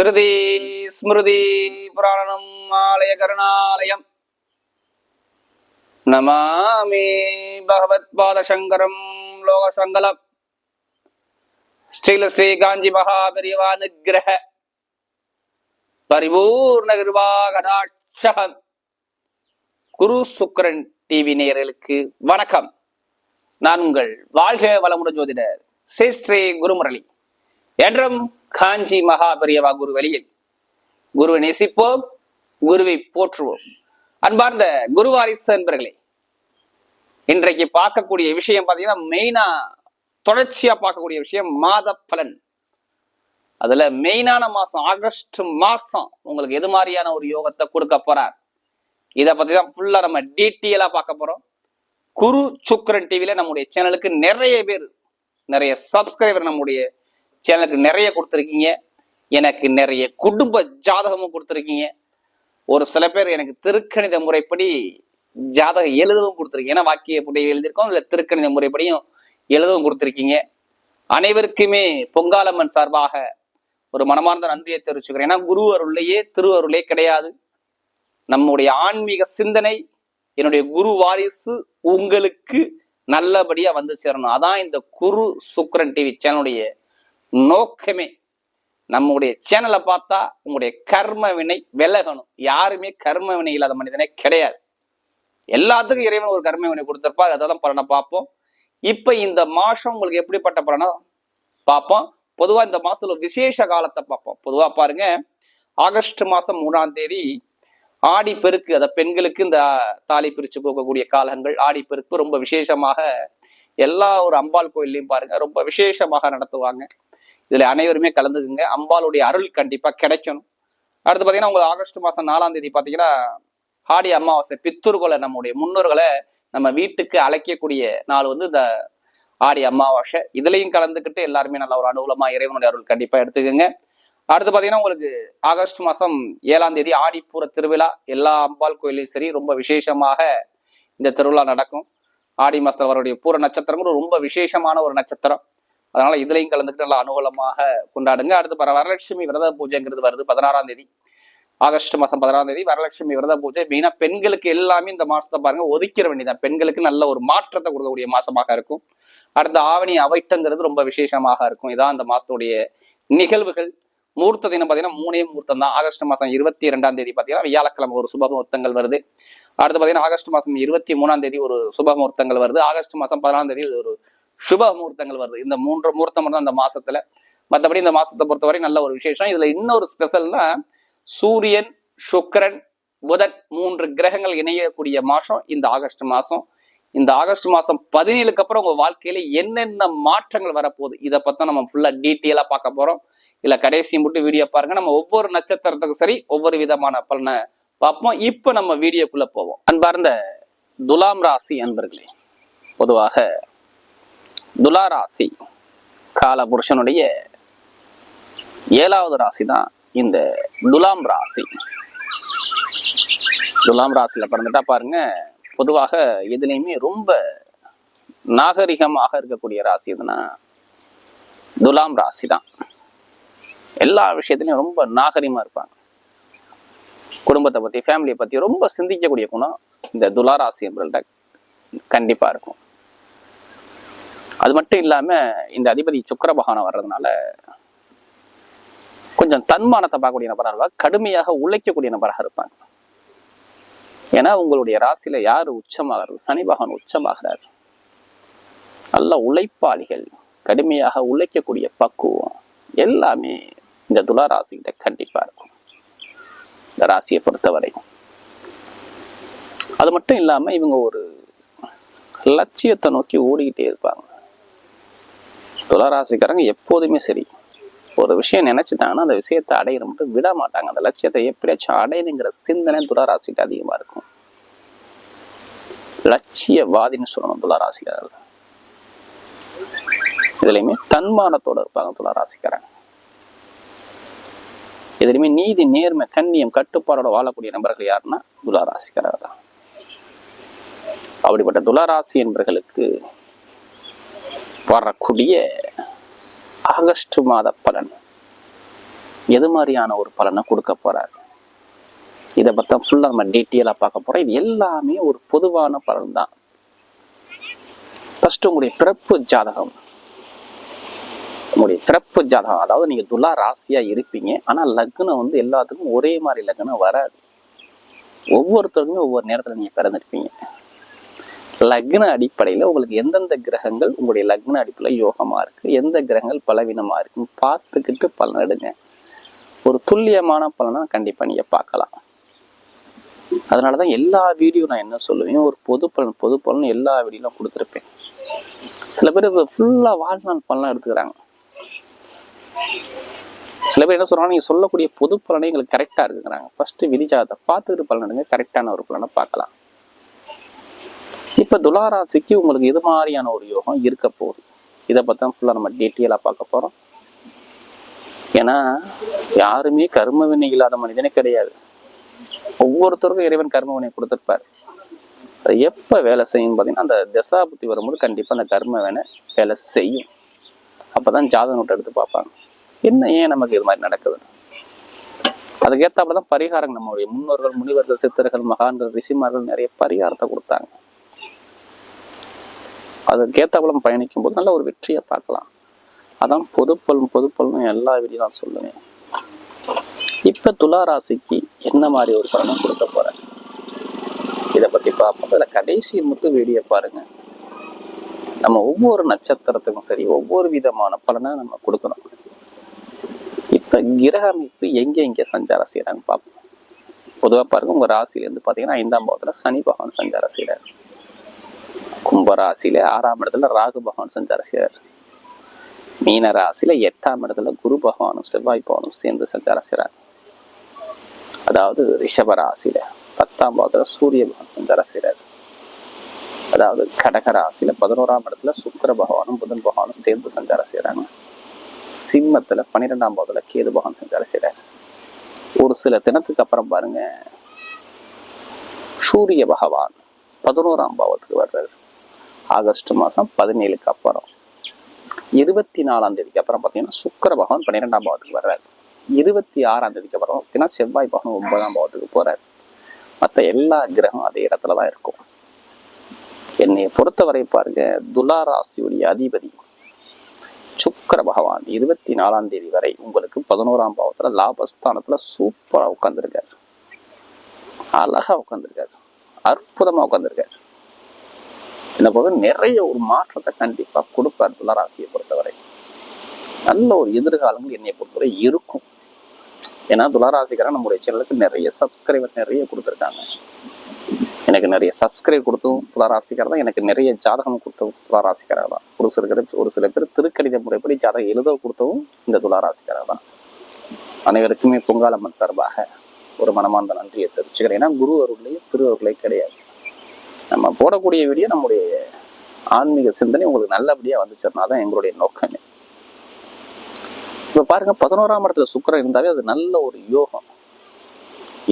ஸ்ருதி ஸ்மிருதி புராணம் ஆலய கருணாலயம். நமாமி பகவத் பாதசங்கரம் லோகசங்கலம். ஸ்ரீல ஸ்ரீ காஞ்சி மகாபெரிவா நிகிரக பரிபூர்ண கிருபா கடாட்சகம் குரு சுக்கரன் டிவி நேயர்களுக்கு வணக்கம். நான் உங்கள் வாழ்க வளமுட ஜோதிடர் ஸ்ரீ ஸ்ரீ குருமுரளி. என்றும் காஞ்சி மகாபெரியவா குரு வழியில் குருவை நேசிப்போம் குருவை போற்றுவோம். அன்பார்ந்த குருவாரிசு என்பர்களே இன்றைக்கு பார்க்கக்கூடிய விஷயம் பார்த்தீங்கன்னா மெயினா தொடர்ச்சியா பார்க்கக்கூடிய விஷயம் மாத பலன் அதுல மெயினான மாசம் ஆகஸ்ட் மாசம் உங்களுக்கு எது மாதிரியான ஒரு யோகத்தை கொடுக்க போறார்? இதை பத்தி தான் ஃபுல்லா நம்ம டீட்டெயிலா பார்க்க போறோம். குரு சுக்கரன் டிவில நம்முடைய சேனலுக்கு நிறைய பேர் நிறைய சப்ஸ்கிரைபர் நம்முடைய சேனலுக்கு நிறைய கொடுத்துருக்கீங்க. எனக்கு நிறைய குடும்ப ஜாதகமும் கொடுத்துருக்கீங்க. ஒரு சில பேர் எனக்கு திருக்கணித முறைப்படி ஜாதகம் எழுதவும் கொடுத்துருக்கீங்க. ஏன்னா வாக்கிய புடைய எழுதியிருக்கோம் இல்லை திருக்கணித முறைப்படியும் எழுதவும் கொடுத்துருக்கீங்க. அனைவருக்குமே பொங்காலம்மன் சார்பாக ஒரு மனமார்ந்த நன்றியை தெரிவிச்சுக்கிறேன். ஏன்னா குரு அருளையே திருவருளே கிடையாது. நம்முடைய ஆன்மீக சிந்தனை என்னுடைய குரு வாரிசு உங்களுக்கு நல்லபடியா வந்து சேரணும். அதான் இந்த குரு சுக்கரன் டிவி சேனலுடைய நோக்கமே. நம்முடைய சேனலை பார்த்தா உங்களுடைய கர்ம வினை விலகணும். யாருமே கர்ம வினை இல்லாத மனிதனே கிடையாது. எல்லாத்துக்கும் இறைவன் ஒரு கர்ம வினை கொடுத்துருப்பார் அதை தான் பலனை பார்ப்போம். இப்போ இந்த மாசம் உங்களுக்கு எப்படிப்பட்ட பலனா? பார்ப்போம். பொதுவாக இந்த மாசத்துல ஒரு விசேஷ காலத்தை பார்ப்போம். பொதுவாக பாருங்க. ஆகஸ்ட் மாசம் மூணாம் தேதி ஆடி பெருக்கு. அதை பெண்களுக்கு இந்த தாலி பிரிச்சு போகக்கூடிய காலங்கள். ஆடி பெருக்கு ரொம்ப விசேஷமாக எல்லா ஒரு அம்பாள் கோயில்லையும் பாருங்க. ரொம்ப விசேஷமாக நடத்துவாங்க. இதுல அனைவருமே கலந்துக்குங்க. அம்பாளுடைய அருள் கண்டிப்பா கிடைக்கணும். அடுத்து பாத்தீங்கன்னா உங்களுக்கு ஆகஸ்ட் மாசம் நாலாம் தேதி பாத்தீங்கன்னா ஆடி அமாவாசை பித்தூர்களை நம்முடைய முன்னோர்களை நம்ம வீட்டுக்கு அழைக்கக்கூடிய நாள் வந்து இந்த ஆடி அமாவாசை. இதுலையும் கலந்துக்கிட்டு எல்லாருமே நல்ல ஒரு அனுகூலமா இறைவனுடைய அருள் கண்டிப்பா எடுத்துக்கோங்க. அடுத்து பார்த்தீங்கன்னா உங்களுக்கு ஆகஸ்ட் மாதம் ஏழாம் தேதி ஆடிப்பூர திருவிழா. எல்லா அம்பாள் கோயிலையும் சரி ரொம்ப விசேஷமாக இந்த திருவிழா நடக்கும். ஆடி மாதத்தில் வரக்கூடிய பூர நட்சத்திரங்களும் ரொம்ப விசேஷமான ஒரு நட்சத்திரம். அதனால இதுலயும் கலந்துக்கிட்டு நல்லா அனுகூலமாக கொண்டாடுங்க. அடுத்து பர வரலட்சுமி விரத பூஜைங்கிறது வருது பதினாறாம் தேதி. ஆகஸ்ட் மாசம் பதினாறாம் தேதி வரலட்சுமி விரத பூஜை. மெயினா பெண்களுக்கு எல்லாமே இந்த மாசத்தை பாருங்க ஒதுக்கிற வேண்டியதான் பெண்களுக்கு நல்ல ஒரு மாற்றத்தை கொடுக்கக்கூடிய மாசமாக இருக்கும். அடுத்து ஆவணி அவைட்டங்கிறது ரொம்ப விசேஷமாக இருக்கும். இதான் அந்த மாசத்துடைய நிகழ்வுகள். மூர்த்த தினம் பார்த்தீங்கன்னா மூணே மூர்த்தம் தான். ஆகஸ்ட் மாதம் இருபத்தி ரெண்டாம் தேதி பார்த்தீங்கன்னா வியாழக்கிழமை ஒரு சுப முகூர்த்தங்கள் வருது. அடுத்து பார்த்தீங்கன்னா ஆகஸ்ட் மாசம் இருபத்தி மூணாம் தேதி ஒரு சுப முகூர்த்தங்கள் வருது. ஆகஸ்ட் மாதம் பதினாலாம் தேதி ஒரு சுப முகூர்த்தங்கள் வருது. இந்த மூன்று முகூர்த்தம் மட்டும் தான் அந்த மாசத்துல. மற்றபடி இந்த மாசத்தை பொறுத்தவரை நல்ல ஒரு விசேஷம். இதுல இன்னொரு ஸ்பெஷல்னா சூரியன் சுக்கரன் புதன் மூன்று கிரகங்கள் இணையக்கூடிய மாசம். இந்த ஆகஸ்ட் மாசம். இந்த ஆகஸ்ட் மாசம் பதினேழுக்கு அப்புறம் உங்க வாழ்க்கையில என்னென்ன மாற்றங்கள் வரப்போகுது? இதை பத்தி நம்ம ஃபுல்லா டீட்டெயிலா பார்க்க போறோம். இல்ல கடைசி மட்டும் வீடியோ பாருங்க. நம்ம ஒவ்வொரு நட்சத்திரத்துக்கும் சரி ஒவ்வொரு விதமான பலனை பார்ப்போம். இப்ப நம்ம வீடியோக்குள்ள போவோம். அன்பார்ந்த துலாம் ராசி அன்பர்களே பொதுவாக துலா ராசி கால புருஷனுடைய ஏழாவது ராசி தான் இந்த துலாம் ராசி. துலாம் ராசியில பிறந்துட்டா பாருங்க பொதுவாக எதுலேயுமே ரொம்ப நாகரிகமாக இருக்கக்கூடிய ராசி எதுனா துலாம் ராசி தான் எல்லா விஷயத்துலையும் ரொம்ப நாகரிகமா இருப்பாங்க. குடும்பத்தை பத்தி ஃபேமிலியை பத்தி ரொம்ப சிந்திக்கக்கூடிய குணம் இந்த துலா ராசி என்பவர்கள்ட்ட கண்டிப்பா இருக்கும். அது மட்டும் இல்லாமல் இந்த அதிபதி சுக்கர பகவானம் வர்றதுனால கொஞ்சம் தன்மானத்தை பார்க்கக்கூடிய நபராக இருப்பாங்க கடுமையாக உழைக்கக்கூடிய நபராக இருப்பாங்க ஏன்னா உங்களுடைய ராசியில யார் உச்சமாகிறது? சனி பகவான் உச்சமாகிறார். நல்ல உழைப்பாளிகள் கடுமையாக உழைக்கக்கூடிய பக்குவம் எல்லாமே இந்த துலா ராசிகிட்ட கண்டிப்பா இருக்கும். இந்த ராசியை பொறுத்தவரை அது மட்டும் இல்லாம இவங்க ஒரு லட்சியத்தை நோக்கி ஓடிக்கிட்டே இருப்பாங்க. துளராசிக்காரங்க எப்போதுமே சரி. ஒரு விஷயம் நினைச்சிட்டாங்கன்னா அந்த விஷயத்தை அடையிற மட்டும் விட மாட்டாங்க. அந்த லட்சியத்தை எப்படியாச்சும் அடையணுங்கிற சிந்தனை துளராசிக்கு அதிகமா இருக்கும். லட்சியவாதின்னு சொல்லணும் துளராசிக்காரர்கள். இதுலயுமே தன்மானத்தோட இருப்பாங்க துளராசிக்காரங்க. எதுலையுமே நீதி நேர்மை கண்ணியம் கட்டுப்பாடோட வாழக்கூடிய நபர்கள் யாருன்னா துளாராசிக்காரர்கள் தான். அப்படிப்பட்ட துளாராசி என்பவர்களுக்கு வரக்கூடிய ஆகஸ்ட் மாத பலன். எது மாதிரியான ஒரு பலனை கொடுக்க போறார்? இதை பற்றி ஃபுல்லா நம்ம டீட்டெயிலாக பார்க்க போறோம். இது எல்லாமே ஒரு பொதுவான பலன் தான். ஃபர்ஸ்ட் உங்களுடைய பிறப்பு ஜாதகம். உங்களுடைய பிறப்பு ஜாதகம். அதாவது நீங்க துலா ராசியா இருப்பீங்க. ஆனா லக்னம் வந்து எல்லாத்துக்கும் ஒரே மாதிரி லக்னம் வராது. ஒவ்வொருத்தருக்குமே ஒவ்வொரு நேரத்துல நீங்க பிறந்திருப்பீங்க. லக்ன அடிப்படையில் உங்களுக்கு எந்தெந்த கிரகங்கள் உங்களுடைய லக்ன அடிப்படையில் யோகமாக இருக்குது எந்த கிரகங்கள் பலவீனமாக இருக்குன்னு பார்த்துக்கிட்டு பலன் எடுங்க. ஒரு துல்லியமான பலனை கண்டிப்பாக நீங்கள் பார்க்கலாம். அதனாலதான் எல்லா வீடியோ நான் என்ன சொல்லுவேன்? ஒரு பொது பலன் பொது பலன் எல்லா வீடியோலாம் கொடுத்துருப்பேன். சில பேர் ஃபுல்லாக வாழ்நாள் பலன்லாம் எடுத்துக்கிறாங்க. சில பேர் என்ன சொல்றாங்க? நீங்க சொல்லக்கூடிய பொது பலனே எங்களுக்கு கரெக்டா இருக்குங்கிறாங்க. ஃபர்ஸ்ட் விதிஜாதத்தை பார்த்துக்கிட்டு பலன் எடுங்க. கரெக்டான ஒரு பலனை பார்க்கலாம். இப்ப துளாராசிக்கு உங்களுக்கு இது மாதிரியான ஒரு யோகம் இருக்க போகுது? இதை பத்தி தான் நம்ம டீட்டெயிலா பார்க்க போறோம். ஏன்னா யாருமே கர்ம வினை இல்லாத மனிதனே கிடையாது. ஒவ்வொருத்தருக்கும் இறைவன் கர்ம வினை கொடுத்திருப்பாரு. அது எப்ப வேலை செய்யும் பார்த்தீங்கன்னா அந்த தசாபுத்தி வரும்போது கண்டிப்பா அந்த கர்ம வினை வேலை செய்யும். அப்பதான் ஜாதக நோட்டை எடுத்து பார்ப்பாங்க. என்ன ஏன் நமக்கு இது மாதிரி நடக்குது? அதுக்கேத்தாப்புல தான் பரிகாரம் நம்மளுடைய முன்னோர்கள் முனிவர்கள் சித்தர்கள் மகான்கள் ரிஷிமார்கள் நிறைய பரிகாரத்தை கொடுத்தாங்க. அதுக்கேத்தாப்புல பயணிக்கும் போது நல்ல ஒரு வெற்றியை பார்க்கலாம். அதான் பொதுப்பலன் பொதுப்பலன் எல்லா வீடியும் நான் சொல்லுவேன். இப்ப துலா ராசிக்கு என்ன மாதிரி ஒரு பலனும் கொடுக்க போறேன்? இதை பத்தி பார்ப்போம். இதுல கடைசி மட்டும் வீடியோ பாருங்க. நம்ம ஒவ்வொரு நட்சத்திரத்துக்கும் சரி ஒவ்வொரு விதமான பலனை நம்ம கொடுக்கணும். இப்ப கிரக அமைப்பு எங்க எங்க சஞ்சாரம் செய்யறாங்கன்னு பார்ப்போம். பொதுவா பாருங்க உங்க ராசியிலேருந்து பார்த்தீங்கன்னா பாத்தீங்கன்னா ஐந்தாம் பாவத்தில் சனி பகவான் சஞ்சாரம் செய்யறாரு கும்பராசியில ஆறாம் இடத்துல ராகு பகவான் சஞ்சாரம் செய்யறாரு மீன ராசியில எட்டாம் இடத்துல குரு பகவானும் செவ்வாய் பகவானும் சேர்ந்து சஞ்சாரம் செய்யறாரு அதாவது ரிஷப ராசியில பத்தாம் பாவத்துல சூரிய பகவான் சஞ்சாரம் செய்யறாரு அதாவது கடக ராசியில பதினோராம் இடத்துல சுக்கிர பகவானும் புதன் பகவானும் சேர்ந்து சஞ்சாரம் செய்யறாங்க சிம்மத்துல பன்னிரெண்டாம் பாவத்துல கேது பகவான் சஞ்சாரம் செய்யறாரு ஒரு சில தினத்துக்கு அப்புறம் பாருங்க சூரிய பகவான் பதினோராம் பாவத்துக்கு வர்றாரு. ஆகஸ்ட் மாதம் பதினேழுக்கு அப்புறம். இருபத்தி நாலாம் தேதிக்கு அப்புறம் பார்த்தீங்கன்னா சுக்கர பகவான் பன்னிரெண்டாம் பாவத்துக்கு வர்றாரு. இருபத்தி ஆறாம் தேதிக்கு அப்புறம் பார்த்தீங்கன்னா செவ்வாய் பகவான் ஒன்பதாம் பாவத்துக்கு போறாரு. மற்ற எல்லா கிரகம் அதே இடத்துல தான் இருக்கும். என்னை பொறுத்தவரை பாருங்க துலா ராசியுடைய அதிபதி சுக்கர பகவான் இருபத்தி நாலாம் தேதி வரை உங்களுக்கு பதினோராம் பாவத்துல லாபஸ்தானத்துல சூப்பரா உட்கார்ந்துருக்காரு. அழகா உட்காந்துருக்காரு அற்புதமா உட்காந்துருக்காரு இந்த போது நிறைய ஒரு மாற்றத்தை கண்டிப்பாக கொடுப்பார் துளராசியை பொறுத்தவரை. நல்ல ஒரு எதிர்காலங்கள் என்னை பொறுத்தவரை இருக்கும். ஏன்னா துளராசிக்காரன் நம்முடைய சேனலுக்கு நிறைய சப்ஸ்கிரைபர் நிறைய கொடுத்துருக்காங்க. எனக்கு நிறைய சப்ஸ்கிரைப் கொடுத்தும் துளராசிக்காரர் தான். எனக்கு நிறைய ஜாதகம் கொடுத்தவும் துளராசிக்காரர் தான். ஒரு சில பேர் ஒரு சில பேர் திருக்கணித முறைப்படி ஜாதகம் எழுத கொடுத்தவும் இந்த துளராசிக்காரர் தான். அனைவருக்குமே பொங்காலம்மன் சார்பாக ஒரு மனமார்ந்த நன்றியை தெரிவிச்சுக்கிறேன். ஏன்னா குரு அருள்லையும் திரு அருளே கிடையாது. நம்ம போடக்கூடிய வீடியோ நம்முடைய ஆன்மீக சிந்தனை உங்களுக்கு நல்லபடியா வந்துச்சுன்னா தான் எங்களுடைய நோக்கமே. இப்ப பாருங்க பதினோராம் இடத்துல சுக்கரம் இருந்தாவே அது நல்ல ஒரு யோகம்.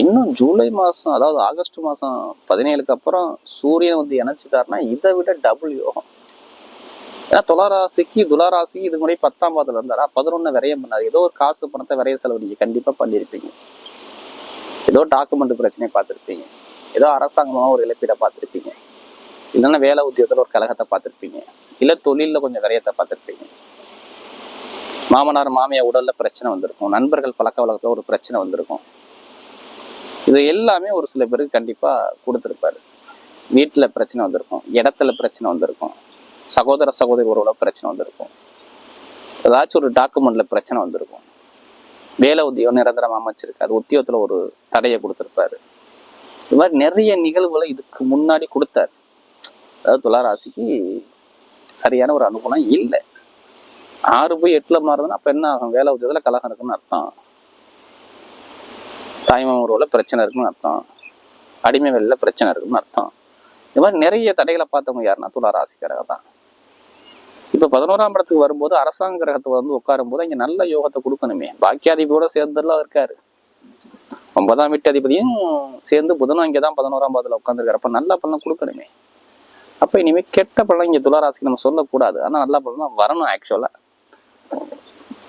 இன்னும் ஜூலை மாசம் அதாவது ஆகஸ்ட் மாசம் பதினேழுக்கு அப்புறம் சூரியன் வந்து இணைச்சிட்டாருன்னா இதை விட டபுள் யோகம். ஏன்னா துளாராசிக்கு துளாராசி இது முறை பத்தாம் பாதத்தில் இருந்தாரா? பதினொன்று விரயம் பண்ணார். ஏதோ ஒரு காசு பணத்தை விரைய செலவு நீங்கள் கண்டிப்பா பண்ணியிருப்பீங்க ஏதோ டாக்குமெண்ட் பிரச்சனையை பார்த்துருப்பீங்க. ஏதோ அரசாங்கமாக ஒரு இழப்பீடை பார்த்துருப்பீங்க. இல்லைன்னா வேலை உத்தியோகத்தில் ஒரு கழகத்தை பார்த்துருப்பீங்க. இல்லை தொழிலில் கொஞ்சம் விரயத்தை பார்த்துருப்பீங்க. மாமனார் மாமியார் உடலில் பிரச்சனை வந்திருக்கும். நண்பர்கள் பழக்க வழக்கத்தில் ஒரு பிரச்சனை வந்திருக்கும். இது எல்லாமே ஒரு சில பேருக்கு கண்டிப்பாக கொடுத்துருப்பாரு. வீட்டில் பிரச்சனை வந்திருக்கும். இடத்துல பிரச்சனை வந்திருக்கும். சகோதர சகோதரி உறவுல பிரச்சனை வந்திருக்கும். ஏதாச்சும் ஒரு டாக்குமெண்ட்டில் பிரச்சனை வந்திருக்கும். வேலை உத்தியோகம் நிரந்தரமாக அமைச்சிருக்கு அது உத்தியோகத்தில் ஒரு தடையை கொடுத்துருப்பாரு. இது மாதிரி நிறைய நிகழ்வுகளை இதுக்கு முன்னாடி கொடுத்தாரு. அதாவது துளாராசிக்கு சரியான ஒரு அனுகூலம் இல்லை. ஆறு போய் எட்டில் மாறுதுன்னா அப்போ என்ன ஆகும்? வேலை உதவியில் கலகம் இருக்குன்னு அர்த்தம். தாய்மாமன் உறவுல பிரச்சனை இருக்குன்னு அர்த்தம். அடிமை வேலையில பிரச்சனை இருக்குன்னு அர்த்தம். இது மாதிரி நிறைய தடைகளை பார்த்தவங்க யாருன்னா துளா ராசிக்காரங்க தான். இப்போ பதினோராம் இடத்துக்கு வரும்போது அரசாங்க கிரகத்தை வந்து உட்காரும் போது இங்கே நல்ல யோகத்தை கொடுக்கணுமே. பாக்கியாதிபதியோட சேர்ந்தெல்லாம் இருக்காரு. ஒன்பதாம் வீட்டு அதிபதியும் சேர்ந்து புதனும் இங்கே தான் பதினோராம் பாதத்தில் உட்காந்துருக்காரு அப்போ நல்ல பலன் கொடுக்கணுமே. அப்போ இனிமேல் கெட்ட பலன் இங்கே துளாராசிக்கு நம்ம சொல்லக்கூடாது. ஆனால் நல்ல பலன் வரணும் ஆக்சுவலாக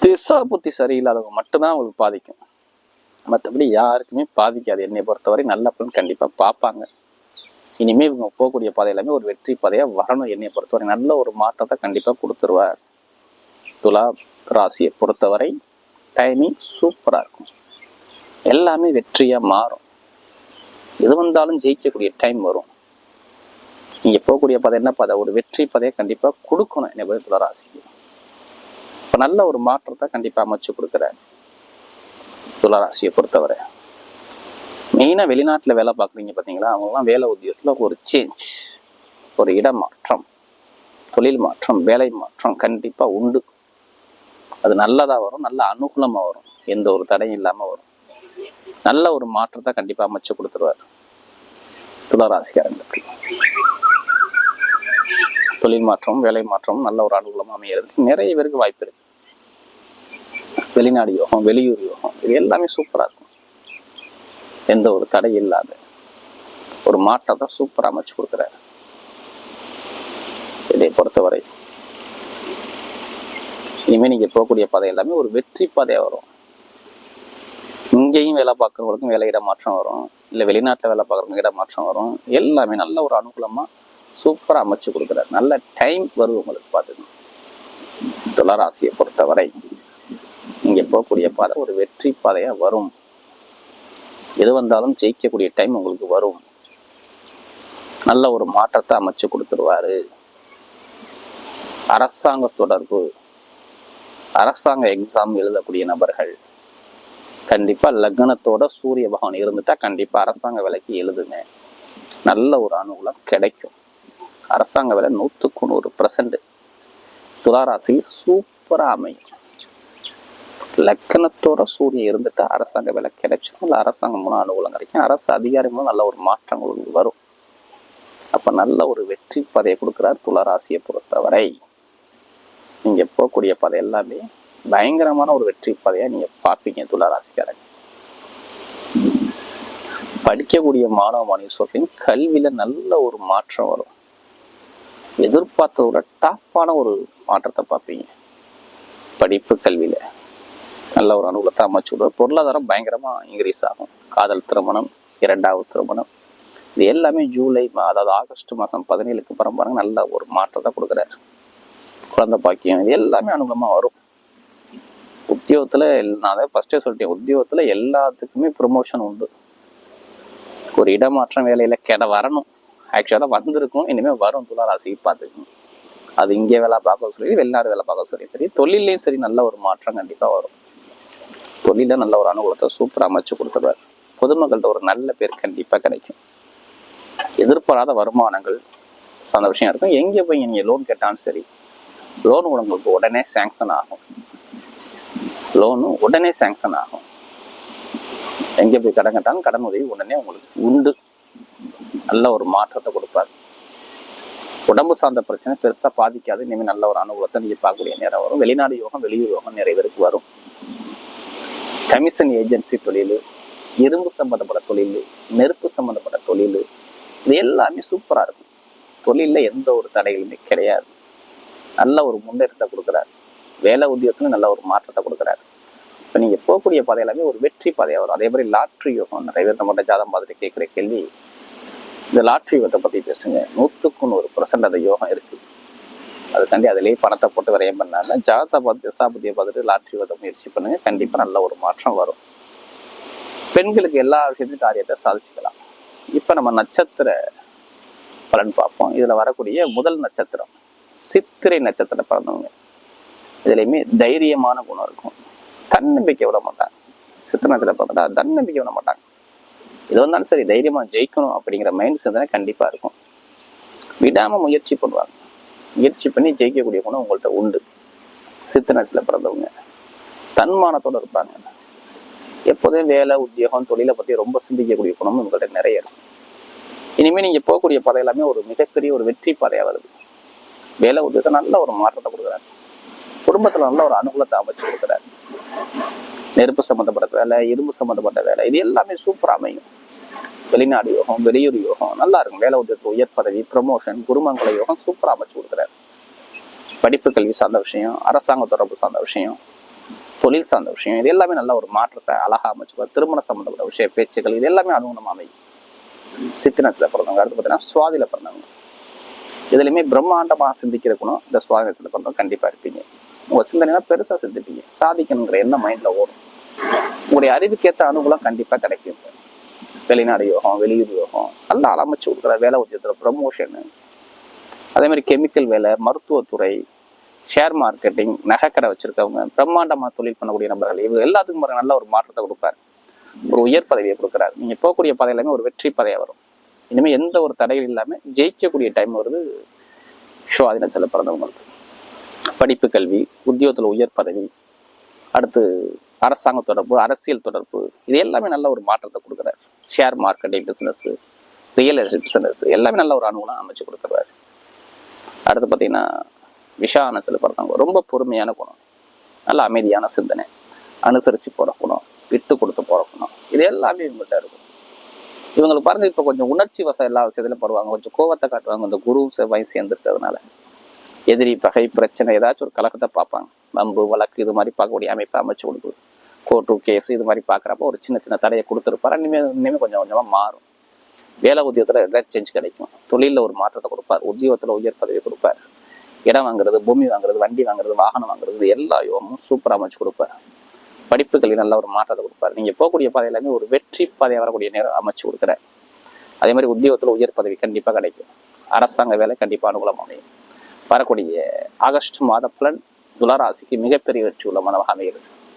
திசா புத்தி சரியில்லாதவங்க மட்டும்தான் அவங்களுக்கு பாதிக்கும். மற்றபடி யாருக்குமே பாதிக்காது. என்னை பொறுத்தவரை நல்ல பலன் கண்டிப்பாக பார்ப்பாங்க. இனிமேல் இவங்க போகக்கூடிய பாதை எல்லாமே ஒரு வெற்றி பாதையாக வரணும். என்னை பொறுத்தவரை நல்ல ஒரு மாற்றத்தை கண்டிப்பாக கொடுத்துருவார். துலா ராசியை பொறுத்தவரை டைமிங் சூப்பராக இருக்கும். எல்லாமே வெற்றியாக மாறும். எது வந்தாலும் ஜெயிக்கக்கூடிய டைம் வரும். நீங்கள் போகக்கூடிய பாதை என்ன பாதை? ஒரு வெற்றி பாதையை கண்டிப்பாக கொடுக்கணும் என்னை பொறுத்த துளராசிக்கு இப்போ நல்ல ஒரு மாற்றத்தை கண்டிப்பாக அமைச்சு கொடுக்குறேன் துளராசியை பொறுத்தவரை. மெயினாக வெளிநாட்டில் வேலை பார்க்குறீங்க பார்த்தீங்களா? அவங்கெல்லாம் வேலை உத்தியோகத்தில் ஒரு சேஞ்ச் ஒரு இடம் மாற்றம் தொழில் மாற்றம் வேலை மாற்றம் கண்டிப்பாக உண்டு. அது நல்லதாக வரும் நல்ல அனுகூலமாக வரும். எந்த ஒரு தடையும் இல்லாமல் வரும். நல்ல ஒரு மாற்றத்தை கண்டிப்பா அமைச்சு கொடுத்துருவார். துளராசிக்காரங்களுக்கு தொழில் மாற்றம் வேலை மாற்றம் நல்ல ஒரு அனுகூலமாக அமையிறதுக்கு நிறைய பேருக்கு வாய்ப்பு இருக்கு. வெளிநாடு யோகம் வெளியூர் யோகம் இது எல்லாமே சூப்பராக இருக்கும். எந்த ஒரு தடை இல்லாத ஒரு மாற்றத்தை சூப்பராக அமைச்சு கொடுக்குறாரு. இதை பொறுத்தவரை. இனிமேல் நீங்கள் போகக்கூடிய பாதை எல்லாமே ஒரு வெற்றி பாதையாக வரும். இங்கேயும் வேலை பார்க்குறவங்களுக்கும் வேலை இடமாற்றம் வரும். இல்லை வெளிநாட்டில் வேலை பார்க்குறவங்க இடமாற்றம் வரும். எல்லாமே நல்ல ஒரு அனுகூலமாக சூப்பராக அமைச்சு கொடுக்குறாரு. நல்ல டைம் வரும் உங்களுக்கு பார்த்துக்கணும். துளராசியை பொறுத்தவரை இங்கே போகக்கூடிய பாதை ஒரு வெற்றி பாதையாக வரும். எது வந்தாலும் ஜெயிக்கக்கூடிய டைம் உங்களுக்கு வரும். நல்ல ஒரு மாற்றத்தை அமைச்சு கொடுத்துருவாரு. அரசாங்க தொடர்பு அரசாங்க எக்ஸாம் எழுதக்கூடிய நபர்கள் கண்டிப்பாக லக்னத்தோட சூரிய பகவான் இருந்துட்டா கண்டிப்பாக அரசாங்க விலைக்கு எழுதுங்க. நல்ல ஒரு அனுகூலம் கிடைக்கும். அரசாங்க விலை நூற்றுக்கு நூறு பர்சன்ட் துளாராசி சூப்பராக அமையும். லக்கணத்தோட சூரியன் இருந்துட்டா அரசாங்க வேலை கிடைச்சிடும். இல்லை அரசாங்கம் மூலம் அனுகூலம் கிடைக்கும். அரசு அதிகாரி மூலம் நல்ல ஒரு மாற்றம் உங்களுக்கு வரும். அப்போ நல்ல ஒரு வெற்றி பதையை கொடுக்குறார் துளராசியை பொறுத்தவரை. நீங்கள் போகக்கூடிய பதை எல்லாமே பயங்கரமான ஒரு வெற்றி பதையா நீங்க பார்ப்பீங்க துளராசிக்காரங்க. படிக்கக்கூடிய மாணவ மாணவி சொல்றீங்க கல்வியில நல்ல ஒரு மாற்றம் வரும். எதிர்பார்த்த டாப்பான ஒரு மாற்றத்தை பார்ப்பீங்க. படிப்பு கல்வியில நல்ல ஒரு அனுகூலத்தை அமைச்சு விடுவார் பொருளாதாரம் பயங்கரமா இன்க்ரீஸ் ஆகும். காதல் திருமணம் இரண்டாவது திருமணம் இது எல்லாமே ஜூலை மா- அதாவது ஆகஸ்ட் மாதம் பதினேழுக்கு அப்புறம் பாருங்க நல்ல ஒரு மாற்றத்தை கொடுக்குறாரு. குழந்தை பாக்கியம் இது எல்லாமே அனுகூலமா வரும். உத்தியோகத்தில் நான் அதை ஃபஸ்ட்டே சொல்லிட்டேன். உத்தியோகத்தில் எல்லாத்துக்குமே ப்ரொமோஷன் உண்டு. ஒரு இடமாற்றம் வேலையில் கெட வரணும். ஆக்சுவலாக தான் வந்திருக்கும். இனிமேல் வரும் துளாராசி பார்த்துக்கணும் அது இங்கே வேலை பார்க்க சொல்லி வெளிநாடு வேலை பார்க்க சொல்லி சரி தொழிலையும் சரி நல்ல ஒரு மாற்றம் கண்டிப்பாக வரும். தொழிலில் நல்ல ஒரு அனுகூலத்தை சூப்பராக அமைச்சு கொடுத்துருவார். பொதுமக்கள்கிட்ட ஒரு நல்ல பேர் கண்டிப்பாக கிடைக்கும். எதிர்பாராத வருமானங்கள் அந்த விஷயம் இருக்கும். எங்கே போய் நீங்கள் லோன் கேட்டாலும் சரி லோன் உங்களுக்கு உடனே சேங்ஷன் ஆகும். லோனு உடனே சேங்ஷன் ஆகும். எங்கே போய் கடன் கேட்டாலும் கடன் உதவி உடனே உங்களுக்கு உண்டு. நல்ல ஒரு மாற்றத்தை கொடுப்பார். உடம்பு சார்ந்த பிரச்சனை பெருசாக பாதிக்காது. இனிமேல் நல்ல ஒரு அனுபவத்தை நீங்கள் பார்க்கக்கூடிய நேரம் வரும். வெளிநாடு யோகம் வெளியூர் யோகம் நிறைய பேருக்கு வரும். கமிஷன் ஏஜென்சி தொழில் இரும்பு சம்பந்தப்பட்ட தொழில் நெருப்பு சம்பந்தப்பட்ட தொழில் இது எல்லாமே சூப்பராக இருக்கும். தொழிலில் எந்த ஒரு தடைகளுமே கிடையாது. நல்ல ஒரு முன்னேற்றத்தை கொடுக்குறாரு. வேலை உத்தியோகத்துலையும் நல்ல ஒரு மாற்றத்தை கொடுக்குறாரு. இப்போ நீங்க போகக்கூடிய பாதை எல்லாமே ஒரு வெற்றி பாதையா வரும். அதே மாதிரி லாட்ரி யோகம் நிறைய பேர் நம்மகிட்ட ஜாதகம் பார்த்துட்டு கேட்குற கேள்வி இந்த லாட்ரி யோகத்தை பத்தி பேசுங்க. நூற்றுக்கு நூறு பர்சன்ட் அந்த யோகம் இருக்கு. அதுக்காண்டி அதிலேயே பணத்தை போட்டு விரயம் பண்ணாங்க ஜாதகத்தை பார்த்து திசாபதியை பார்த்துட்டு லாட்ரி யோகத்தை முயற்சி பண்ணுங்க. கண்டிப்பா நல்ல ஒரு மாற்றம் வரும். பெண்களுக்கு எல்லா விஷயத்தையும் காரியத்தை சாதிச்சுக்கலாம். இப்ப நம்ம நட்சத்திர பலன் பார்ப்போம். இதுல வரக்கூடிய முதல் நட்சத்திரம் சித்திரை நட்சத்திரம் பிறந்தவங்க இதுலேயுமே தைரியமான குணம் இருக்கும். தன்னம்பிக்கை விட மாட்டாங்க. சித்தனத்தில் நட்சத்திரம் தன்னம்பிக்கை விட மாட்டாங்க. எது வந்தாலும் சரி தைரியமாக ஜெயிக்கணும் அப்படிங்கிற மைண்ட் சிந்தனை கண்டிப்பாக இருக்கும். விடாமல் முயற்சி பண்ணுவாங்க. முயற்சி பண்ணி ஜெயிக்கக்கூடிய குணம் உங்கள்கிட்ட உண்டு. சித்தனத்தில் பிறந்தவங்க. தன்மானத்தோடு இருப்பாங்க. எப்போதும் வேலை உத்தியோகம் தொழிலை பற்றி ரொம்ப சிந்திக்கக்கூடிய குணம் உங்கள்கிட்ட நிறைய இருக்கும். இனிமேல் நீங்கள் போகக்கூடிய பாதை எல்லாமே ஒரு மிகப்பெரிய ஒரு வெற்றி பாதையாக வருது. வேலை உத்தியோகத்தை நல்ல ஒரு மாற்றத்தை கொடுக்குறாரு. குடும்பத்தில் நல்ல ஒரு அனுகூலத்தை அமைச்சு கொடுக்குறாரு. நெருப்பு சம்மந்தப்பட்ட வேலை இரும்பு சம்மந்தப்பட்ட வேலை இது எல்லாமே சூப்பரா அமையும். வெளிநாடு யோகம் வெளியூர் யோகம் நல்லா இருக்கும். வேலை உதவி உயர் பதவி ப்ரமோஷன் குருமங்கல யோகம் சூப்பரா அமைச்சு கொடுக்குறாரு. படிப்பு கல்வி சார்ந்த விஷயம் அரசாங்க தொடர்பு சார்ந்த விஷயம் தொழில் சார்ந்த விஷயம் இது எல்லாமே நல்ல ஒரு மாற்றத்தை அழகா அமைச்சுக்குவார் திருமண சம்மந்தப்பட்ட விஷய பேச்சுக்கள் இது எல்லாமே அனுகுணமாக அமையும். சித்தினத்தில் பிறந்தவங்க அடுத்து பார்த்தீங்கன்னா சுவாதியில் பிறந்தவங்க. இதுலையுமே பிரம்மாண்டமாக சிந்திக்கிற குணம் இந்த சுவாதினத்தில் பிறந்தவங்க கண்டிப்பாக இருப்பீங்க. உங்கள் சிந்தனைனா பெருசாக சிந்திப்பீங்க. சாதிக்கணுங்கிற எண்ணம் மைண்டில் ஓடும். உங்களுடைய அறிவுக்கேற்ற அனுகூலம் கண்டிப்பாக கிடைக்கும். வெளிநாடு யோகம் வெளியூர் யோகம் நல்லா அலமைச்சு கொடுக்குற வேலை உத்தியத்தில் ப்ரமோஷனு அதே மாதிரி கெமிக்கல் வேலை மருத்துவத்துறை ஷேர் மார்க்கெட்டிங் நகைக்கடை வச்சிருக்கவங்க பிரம்மாண்டமாக தொழில் பண்ணக்கூடிய நபர்கள் இவங்க எல்லாத்துக்கும் பாருங்க நல்ல ஒரு மாற்றத்தை கொடுப்பாரு. ஒரு உயர் பதவியை கொடுக்குறாரு. நீங்கள் போகக்கூடிய பதவி எல்லாமே ஒரு வெற்றி பதவியாக வரும். இனிமேல் எந்த ஒரு தடைகள் இல்லாமல் ஜெயிக்கக்கூடிய டைம் வருது. சுவாதினத்தில் பிறந்தவங்களுக்கு படிப்பு கல்வி உத்தியோகத்தில் உயர் பதவி அடுத்து அரசாங்க தொடர்பு அரசியல் தொடர்பு இது எல்லாமே நல்ல ஒரு மாற்றத்தை கொடுக்குறாரு. Share marketing business real estate business எல்லாமே நல்ல ஒரு அனுகூலம் அமைச்சு கொடுத்துருவாரு. அடுத்து பார்த்தீங்கன்னா விஷானத்தில் பிறந்தவங்க ரொம்ப பொறுமையான குணம் நல்ல அமைதியான சிந்தனை அனுசரித்து போகிற குணம் விட்டு கொடுத்து போகிற குணம் இது எல்லாமே இவங்கள்ட்ட இருக்கும். இவங்களுக்கு பாருங்க இப்போ கொஞ்சம் உணர்ச்சி வசம் எல்லா விஷயத்துலையும் படுவாங்க கொஞ்சம் கோவத்தை காட்டுவாங்க இந்த குரு செவ்வாய் சேர்ந்துருக்கிறதுனால. எதிரி பகை பிரச்சனை ஏதாச்சும் ஒரு கலக்கத்தை பார்ப்பாங்க. வம்பு வழக்கு இது மாதிரி பார்க்கக்கூடிய அமைப்பை அமைச்சு கொடுக்குது. கோர்ட்டு கேஸ் இது மாதிரி பார்க்குறப்ப ஒரு சின்ன சின்ன தடையை கொடுத்துருப்பாரு. இனிமேல் இனிமேல் கொஞ்சம் கொஞ்சமாக மாறும். வேலை உத்தியோகத்தில் ரெட் சேஞ்ச் கிடைக்கும். தொழிலில் ஒரு மாற்றத்தை கொடுப்பார். உத்தியோகத்தில் உயர் பதவி கொடுப்பார். இடம் வாங்குறது பூமி வாங்குறது வண்டி வாங்குறது வாகனம் வாங்குறது எல்லா யோகமும் சூப்பராக அமைச்சு கொடுப்பார். படிப்புகளில் நல்ல ஒரு மாற்றத்தை கொடுப்பார். நீங்கள் போகக்கூடிய பாதை எல்லாமே ஒரு வெற்றி பாதையாக வரக்கூடிய நேரம் அமைச்சு கொடுக்குறார். அதே மாதிரி உத்தியோகத்தில் உயர் பதவி கண்டிப்பாக கிடைக்கும். அரசாங்க வேலை கண்டிப்பாக அனுகூலம் அமையும் வரக்கூடிய ஆகஸ்ட் மாத பலன் துளராசிக்கு மிகப்பெரிய வெற்றி உள்ள மனமாக அமைகிறது.